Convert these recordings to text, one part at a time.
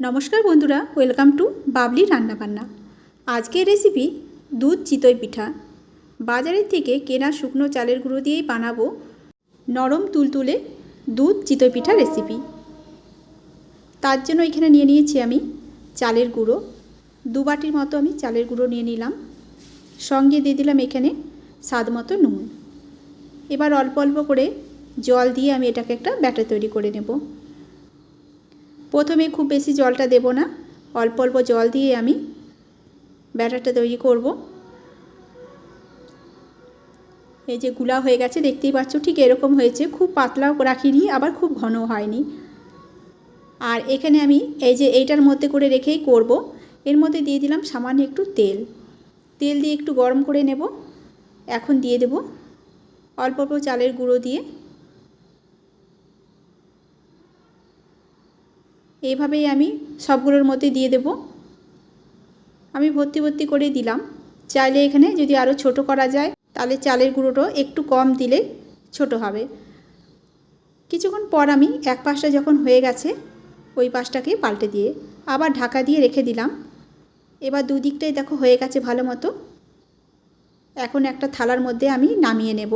নমস্কার বন্ধুরা, welcome to Babli রান্নাবান্না। আজকের রেসিপি দুধ চিতই পিঠা। বাজারের থেকে কেনা শুকনো চালের গুঁড়ো দিয়েই বানাবো নরম তুলতুলে দুধ চিতই পিঠা রেসিপি তার জন্য এখানে নিয়ে নিয়েছি আমি চালের গুঁড়ো। দু বাটির মতো আমি চালের গুঁড়ো নিয়ে নিলাম। সঙ্গে দিয়ে দিলাম এখানে স্বাদ মতো নুন। এবার অল্প অল্প করে জল দিয়ে আমি এটাকে একটা ব্যাটার তৈরি করে নেব। প্রথমে খুব বেশি জলটা দেব না, অল্প অল্প জল দিয়ে আমি ব্যাটারটা তৈরি করব। এই যে গুলা হয়ে গেছে, দেখতেই পাচ্ছ ঠিক এরকম হয়েছে, খুব পাতলাও রাখিনি, আবার খুব ঘন হয়নি। আর এখানে আমি এই যে এইটার মধ্যে করে রেখেই করব, এর মধ্যে দিয়ে দিলাম সামান্য একটু তেল। তেল দিয়ে একটু গরম করে নেব, এখন দিয়ে দেব অল্প অল্প চালের গুঁড়ো দিয়ে। এইভাবেই আমি সবগুলোর মধ্যে দিয়ে দেব। আমি ভর্তি ভর্তি করে দিলাম। চাইলে এখানে যদি আরও ছোট করা যায়, তাহলে চালের গুঁড়োটা একটু কম দিলে ছোট হবে। কিছুক্ষণ পর আমি এক পাশটা যখন হয়ে গেছে, ওই পাশটাকে পাল্টে দিয়ে আবার ঢাকা দিয়ে রেখে দিলাম। এবার দুদিকটাই দেখো হয়ে গেছে ভালো মতো। এখন একটা থালার মধ্যে আমি নামিয়ে নেব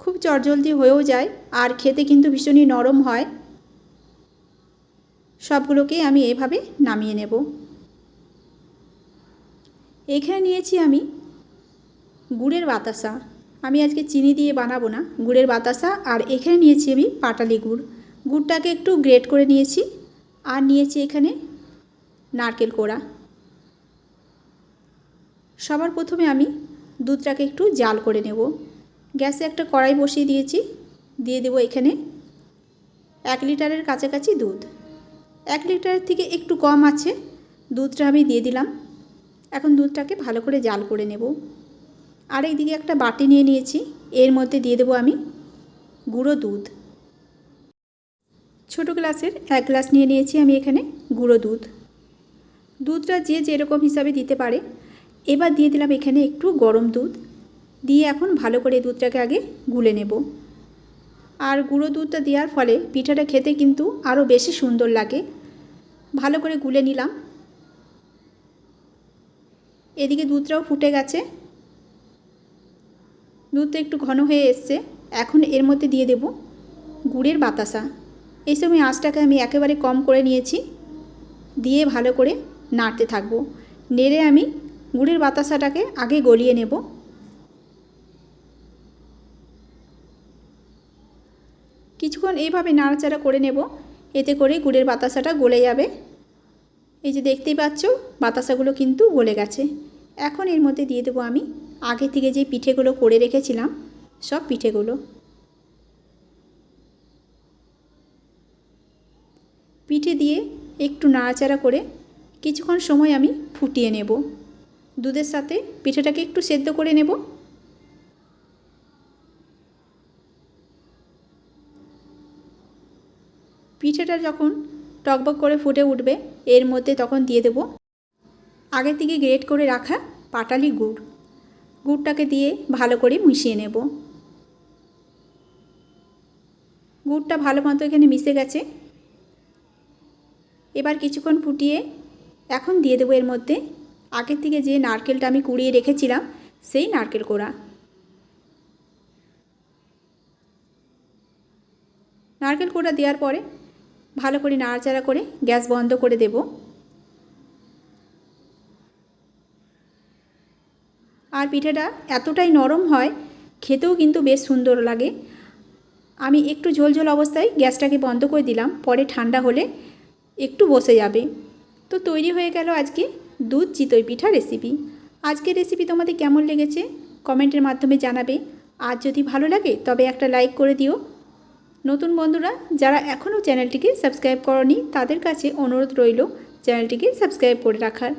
খুব চটজলদি হয়েও যায়, আর খেতে কিন্তু ভীষণই নরম হয়। সবগুলোকে আমি এভাবে নামিয়ে নেব। এখানে নিয়েছি আমি গুড়ের বাতাসা। আমি আজকে চিনি দিয়ে বানাবো না, গুড়ের বাতাসা। আর এখানে নিয়েছি আমি পাটালি গুড়। গুড়টাকে একটু গ্রেট করে নিয়েছি, আর নিয়েছি এখানে নারকেল কোড়া। সবার প্রথমে আমি দুধটাকে একটু জাল করে নেব। গ্যাসে একটা কড়াই বসিয়ে দিয়েছি। দিয়ে দেবো এখানে এক লিটারের কাছাকাছি দুধ। এক লিটারের থেকে একটু কম আছে, দুধটা আমি দিয়ে দিলাম। এখন দুধটাকে ভালো করে জাল করে নেব। আরেক দিকে একটা বাটি নিয়ে নিয়েছি, এর মধ্যে দিয়ে দেবো আমি গুঁড়ো দুধ। ছোট গ্লাসের এক গ্লাস নিয়ে নিয়েছি আমি এখানে গুঁড়ো দুধ। দুধটা যে যেরকম হিসাবে দিতে পারে, এবার দিয়ে দিলাম এখানে একটু গরম দুধ। দিয়ে এখন ভালো করে দুধটাকে আগে গুলে নেব। আর গুঁড়ো দুধটা দেওয়ার ফলে পিঠাটা খেতে কিন্তু আরও বেশি সুন্দর লাগে। ভালো করে গুলে নিলাম। এদিকে দুধটাও ফুটে গেছে। দুধটা একটু ঘন হয়ে এসছে। এখন এর মধ্যে দিয়ে দেব গুড়ের বাতাসা। এই সময় আঁচটাকে আমি একেবারে কম করে নিয়েছি। দিয়ে ভালো করে নাড়তে থাকব। নেড়ে আমি গুড়ের বাতাসাটাকে আগে গলিয়ে নেব। কিছুক্ষণ এইভাবে নাড়াচাড়া করে নেব। এতে করে গুড়ের বাতাসাটা গলে যাবে। এই যে দেখতেই পাচ্ছ, বাতাসাগুলো কিন্তু গলে গেছে। এখন এর মধ্যে দিয়ে দেবো আমি আগে থেকে যে পিঠেগুলো করে রেখেছিলাম, সব পিঠেগুলো। পিঠে দিয়ে একটু নাড়াচাড়া করে কিছুক্ষণ সময় আমি ফুটিয়ে নেব। দুধের সাথে পিঠেটাকে একটু সেদ্ধ করে নেব। পিঠেটা যখন টকবক করে ফুটে উঠবে, এর মধ্যে তখন দিয়ে দেব আগে থেকে গ্রেট করে রাখা পাটালি গুড়। গুড়টাকে দিয়ে ভালো করে মিশিয়ে নেব। গুড়টা ভালো মতো এখানে মিশে গেছে। এবার কিছুক্ষণ ফুটিয়ে এখন দিয়ে দেবো এর মধ্যে আগের থেকে যে নারকেলটা আমি কুড়িয়ে রেখেছিলাম, সেই নারকেল কোড়া। নারকেল কোড়া দেওয়ার পরে ভালো করে নাড়াচাড়া করে গ্যাস বন্ধ করে দেব। আর পিঠাটা এতটাই নরম হয়, খেতেও কিন্তু বেশ সুন্দর লাগে। আমি একটু ঝোলঝোল অবস্থায় গ্যাসটাকে বন্ধ করে দিলাম, পরে ঠান্ডা হলে একটু বসে যাবে। তো তৈরি হয়ে গেল আজকে দুধ চিতই পিঠা রেসিপি আজকের রেসিপি তোমাদের কেমন লেগেছে? কমেন্টের মাধ্যমে জানাবে। আর যদি ভালো লাগে তবে একটা লাইক করে দিও। নতুন বন্ধুরা, যারা এখনও চ্যানেলটিকে সাবস্ক্রাইব করনি, তাদের কাছে অনুরোধ রইল চ্যানেলটিকে সাবস্ক্রাইব করে রাখার।